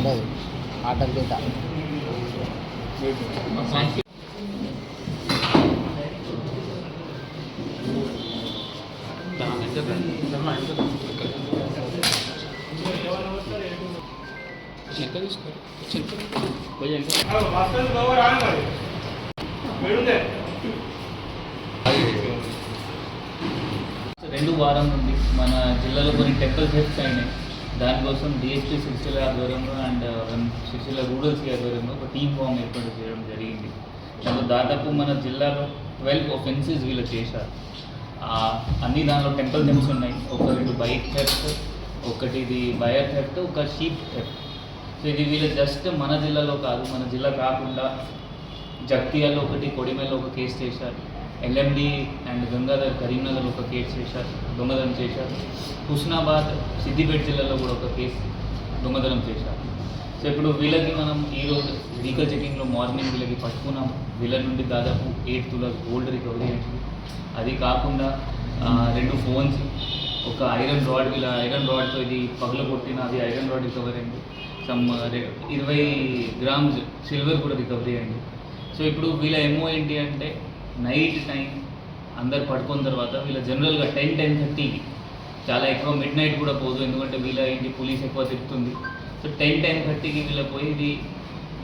ఉంటుంది ఆటలు తీట రెండు వారం నుండి మన జిల్లాలో కొన్ని టెంపుల్స్ అయినాయి. దానికోసం డిఎస్పీ సిరిసిల్ల ఆధ్వర్యంలో అండ్ uh, సిరిసిల్ల రూరల్సీ ఆధ్వర్యంలో ఒక టీమ్ ఫామ్ ఏర్పాటు చేయడం జరిగింది. దాంట్లో దాదాపు మన జిల్లాలో ట్వెల్వ్ ఒఫెన్సెస్ వీళ్ళు చేశారు. అన్ని దానిలో టెంపుల్ థెమ్స్ ఉన్నాయి. ఒక రెండు బైక్ థెఫ్ట్ ఒకటి ఇది బయర్ థెఫ్ట్ ఒక షీప్ థెఫ్ట్ సో ఇది వీళ్ళు జస్ట్ మన జిల్లాలో కాదు మన జిల్లా కాకుండా జగ్తియాలో ఒకటి కొడిమేలో ఒక కేసు చేశారు. ఎల్ఎండి అండ్ గంగాధర్ కరీంనగర్ ఒక కేసు చేశారు దొంగతనం చేశారు. హుస్నాబాద్ సిద్దిపేట జిల్లాలో కూడా ఒక కేసు దొంగతనం చేశారు. సో ఇప్పుడు వీళ్ళకి మనం ఈరోజు వెహికల్ చెకింగ్లో మార్నింగ్ వీళ్ళకి పట్టుకున్నాం. వీళ్ళ నుండి దాదాపు ఎయిట్ తులాస్ గోల్డ్ రికవరీ అయింది. అది కాకుండా రెండు ఫోన్స్ ఒక ఐరన్ రాడ్ వీళ్ళ ఐరన్ రాడ్తో ఇది పగల కొట్టిన అది ఐరన్ రాడ్ రికవర్ అయింది. సమ్ ఇరవై గ్రామ్స్ సిల్వర్ కూడా రికవరీ అయింది. సో ఇప్పుడు వీళ్ళ ఎమో ఏంటి అంటే నైట్ టైం అందరు పడుకున్న తర్వాత వీళ్ళ జనరల్గా టెన్ టెన్ థర్టీ చాలా ఎక్కువ మిడ్ నైట్ కూడా పోదు. ఎందుకంటే వీళ్ళ ఇంటి పోలీస్ ఎక్కువ తిరుగుతుంది. సో టెన్ టెన్ థర్టీకి వీళ్ళ పోయి ఇది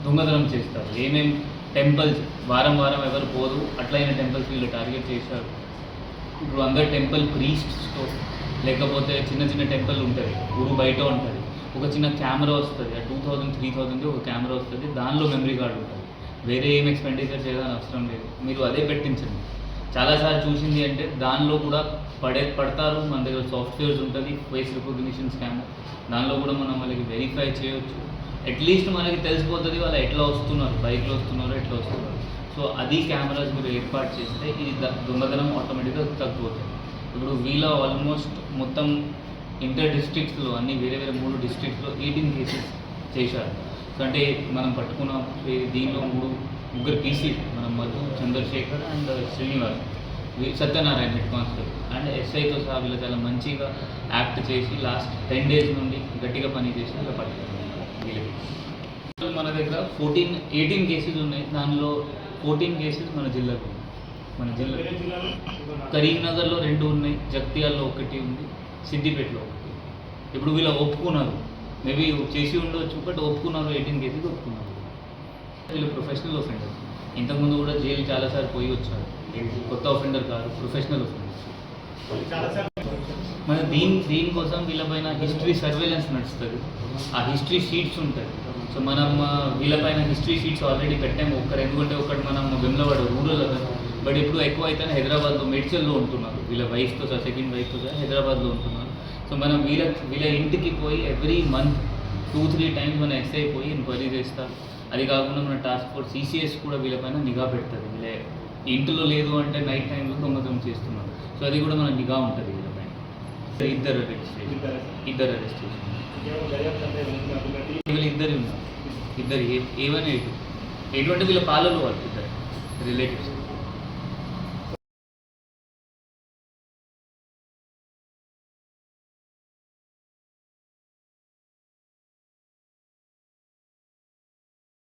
దొంగతనం చేస్తారు. ఏమేం టెంపుల్స్ వారం వారం ఎవరు పోదు. అట్లయిన టెంపుల్స్ వీళ్ళు టార్గెట్ చేశారు. ఇప్పుడు అందరు టెంపుల్ ప్రీస్ట్స్తో లేకపోతే చిన్న చిన్న టెంపుల్ ఉంటుంది. ఊరు బయట ఉంటుంది. ఒక చిన్న కెమెరా వస్తుంది. టూ థౌజండ్ త్రీ థౌజండ్కి ఒక కెమెరా వస్తుంది. దానిలో మెమరీ కార్డు ఉంటుంది. వేరే ఏం ఎక్స్పెండిచర్ చేయాలని అవసరం లేదు. మీరు అదే పెట్టించండి. చాలాసార్లు చూసింది అంటే దానిలో కూడా పడే పడతారు. మన దగ్గర సాఫ్ట్వేర్స్ ఉంటుంది ఫేస్ రికగ్నిషన్ స్కామ్ దానిలో కూడా మనం వాళ్ళకి వెరిఫై చేయొచ్చు. అట్లీస్ట్ మనకి తెలిసిపోతుంది వాళ్ళు ఎట్లా వస్తున్నారు బైక్లో వస్తున్నారు ఎట్లా వస్తున్నారు. సో అది కెమెరాస్ మీరు ఏర్పాటు చేస్తే ఇది దొంగతనం ఆటోమేటిక్గా తగ్గిపోతుంది. ఇప్పుడు వీళ్ళ ఆల్మోస్ట్ మొత్తం ఇంటర్ డిస్ట్రిక్ట్స్లో అన్ని వేరే వేరే మూడు డిస్ట్రిక్ట్స్లో ఎయిటీన్ కేసెస్ చేశారు. సో అంటే మనం పట్టుకున్న దీనిలో మూడు ముగ్గురు పీసీ మనం Madhu Chandrasekhar and Srinivas. Satyanarayana head constable and ఎస్ఐతో సహా వీళ్ళు చాలా మంచిగా యాక్ట్ చేసి లాస్ట్ టెన్ డేస్ నుండి గట్టిగా పని చేసి ఇలా పట్టుకున్నారు వీళ్ళకి. మన దగ్గర ఫోర్టీన్ ఎయిటీన్ కేసెస్ ఉన్నాయి. దానిలో ఫోర్టీన్ కేసెస్ మన జిల్లాకు మన జిల్లా కరీంనగర్లో రెండు ఉన్నాయి. జగ్తియాల్లో ఒకటి ఉంది. సిద్దిపేటలో ఒకటి. ఇప్పుడు వీళ్ళు ఒప్పుకున్నారు. మేబీ చేసి ఉండొచ్చు బట్ ఒప్పుకున్నారు ఎయిటీన్ కేసెస్ ఒప్పుకున్నారు. వీళ్ళు ప్రొఫెషనల్ ఒఫెండర్ ఇంతకుముందు కూడా జైలు చాలాసార్లు పోయి వచ్చారు. కొత్త ఒఫెండర్ కాదు ప్రొఫెషనల్ ఒఫెండర్ మరి దీని దీనికోసం వీళ్ళపైన హిస్టరీ సర్వేలెన్స్ నడుస్తుంది. ఆ హిస్టరీ షీట్స్ ఉంటాయి. సో మనం వీళ్ళపైన హిస్టరీ షీట్స్ ఆల్రెడీ పెట్టాము. ఒక్కరు ఎందుకంటే ఒకటి మనం వెమ్లవాడ రూరల్ బట్ ఇప్పుడు ఎక్కువ అయితే హైదరాబాద్లో మెడిచల్లో ఉంటున్నారు. వీళ్ళ వైఫ్తో సార్ సెకండ్ వైఫ్తో సహా హైదరాబాద్లో ఉంటున్నారు. సో మనం వీళ్ళ వీళ్ళ ఇంటికి పోయి every month two three times మన ఎస్ఐ పోయి ఎంక్వైరీ చేస్తారు అది కాకుండా మన టాస్క్ ఫోర్స్ సిసిఎస్ కూడా వీళ్ళపైన నిఘా పెడుతుంది. వీళ్ళ ఇంటిలో లేదు అంటే నైట్ టైంలో దొంగతనం చేస్తున్నారు. సో అది కూడా మన నిఘా ఉంటుంది వీళ్ళపైన ఇద్దరు అరెస్ట్ ఇద్దరు అరెస్ట్ వీళ్ళు ఇద్దరు ఉన్నారు. ఇద్దరు ఏ ఏవని ఎటు ఎటువంటి వీళ్ళ పాలలు వాళ్ళు ఇద్దరు. రిలేటివ్స్